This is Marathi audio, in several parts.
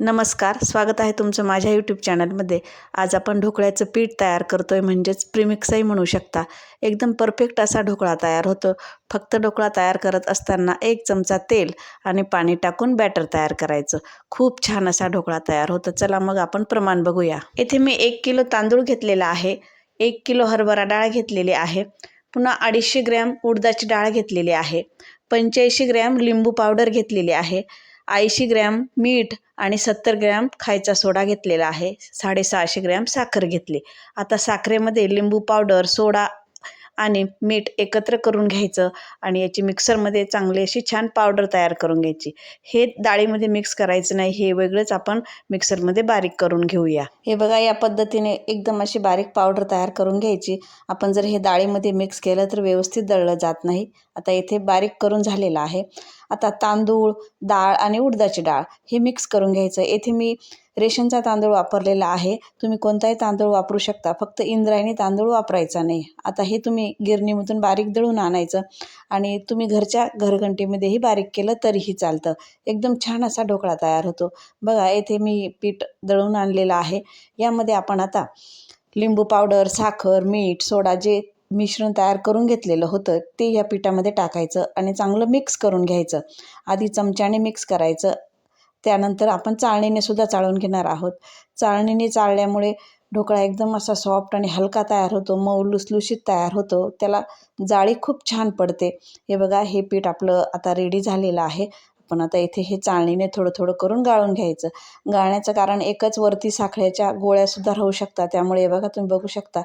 नमस्कार स्वागत आहे तुमचं माझ्या यूट्यूब चॅनलमध्ये आज आपण ढोकळ्याचं पीठ तयार करतो आहे म्हणजेच प्रिमिक्सही म्हणू शकता. एकदम परफेक्ट असा ढोकळा तयार होतो. फक्त ढोकळा तयार करत असताना एक चमचा तेल आणि पाणी टाकून बॅटर तयार करायचं. खूप छान असा ढोकळा तयार होतो. चला मग आपण प्रमाण बघूया. येथे मी एक किलो तांदूळ घेतलेला आहे. एक किलो हरभरा डाळ घेतलेली आहे. पुन्हा अडीचशे ग्रॅम उडदाची डाळ घेतलेली आहे. पंच्याऐंशी ग्रॅम लिंबू पावडर घेतलेली आहे. ऐंशी ग्रॅम मीठ आणि सत्तर ग्रॅम खायचा सोडा घेतलेला आहे. साडेसहाशे ग्रॅम साखर घेतली. आता साखरेमध्ये लिंबू पावडर सोडा आणि मीठ एकत्र करून घ्यायचं आणि याची मिक्सरमध्ये चांगली अशी छान पावडर तयार करून घ्यायची. हे डाळीमध्ये मिक्स करायचं नाही हे वेगळंच आपण मिक्सरमध्ये बारीक करून घेऊया. हे बघा या पद्धतीने एकदम अशी बारीक पावडर तयार करून घ्यायची. आपण जर हे डाळीमध्ये मिक्स केलं तर व्यवस्थित दळलं जात नाही. आता येथे बारीक करून झालेलं आहे. आता तांदूळ डाळ आणि उडदाची डाळ हे मिक्स करून घ्यायचं. येथे मी रेशनचा तांदूळ वापरलेला आहे. तुम्ही कोणताही तांदूळ वापरू शकता. फक्त इंद्रायणी तांदूळ वापरायचा नाही. आता हे तुम्ही गिरणीमधून बारीक दळून आणायचं आणि तुम्ही घरच्या घरघंटीमध्येही बारीक केलं तरीही चालतं. एकदम छान असा ढोकळा तयार होतो. बघा येथे मी पीठ दळून आणलेलं आहे. यामध्ये आपण आता लिंबू पावडर साखर मीठ सोडा जे मिश्रण तयार करून घेतलेलं होतं ते या पिठामध्ये टाकायचं आणि चांगलं मिक्स करून घ्यायचं. आधी चमच्याने मिक्स करायचं. त्यानंतर आपण चाळणीने सुद्धा चाळून घेणार आहोत. चाळणीने चाळल्यामुळे ढोकळा एकदम असा सॉफ्ट आणि हलका तयार होतो मऊ लुसलुशीत तयार होतो. त्याला जाळी खूप छान पडते. हे बघा हे पीठ आपलं आता रेडी झालेलं आहे. पण आता इथे हे चाळणीने थोडं थोडं करून गाळून घ्यायचं. गाळण्याचं कारण एकच वरती साखळ्याच्या गोळ्यासुद्धा राहू शकतात. त्यामुळे हे बघा तुम्ही बघू शकता.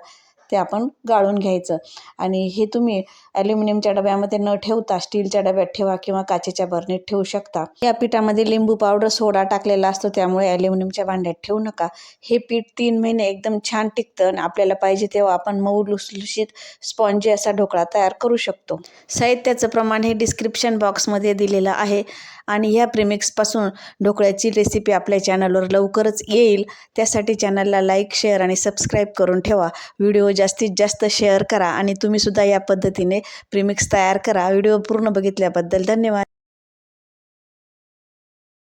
ते आपण गाळून घ्यायचं. आणि हे तुम्ही ॲल्युमिनियमच्या डब्यामध्ये न ठेवता स्टीलच्या डब्यात ठेवा किंवा काचेच्या बरणीत ठेवू शकता. या पिठामध्ये लिंबू पावडर सोडा टाकलेला असतो त्यामुळे ॲल्युमिनियमच्या भांड्यात ठेवू नका. हे पीठ तीन महिने एकदम छान टिकतं आणि आपल्याला पाहिजे तेव्हा आपण मऊ लुसलुशीत स्पॉन्जी असा ढोकळा तयार करू शकतो. साहित्याचं प्रमाण हे डिस्क्रिप्शन बॉक्समध्ये दिलेलं आहे आणि ह्या प्रिमिक्सपासून ढोकळ्याची रेसिपी आपल्या चॅनलवर लवकरच येईल. त्यासाठी चॅनलला लाईक शेअर आणि सबस्क्राईब करून ठेवा. व्हिडिओ जास्तीत जास्त शेअर करा आणि तुम्हीसुद्धा या पद्धतीने प्रीमिक्स तयार करा. व्हिडिओ पूर्ण बघितल्याबद्दल धन्यवाद.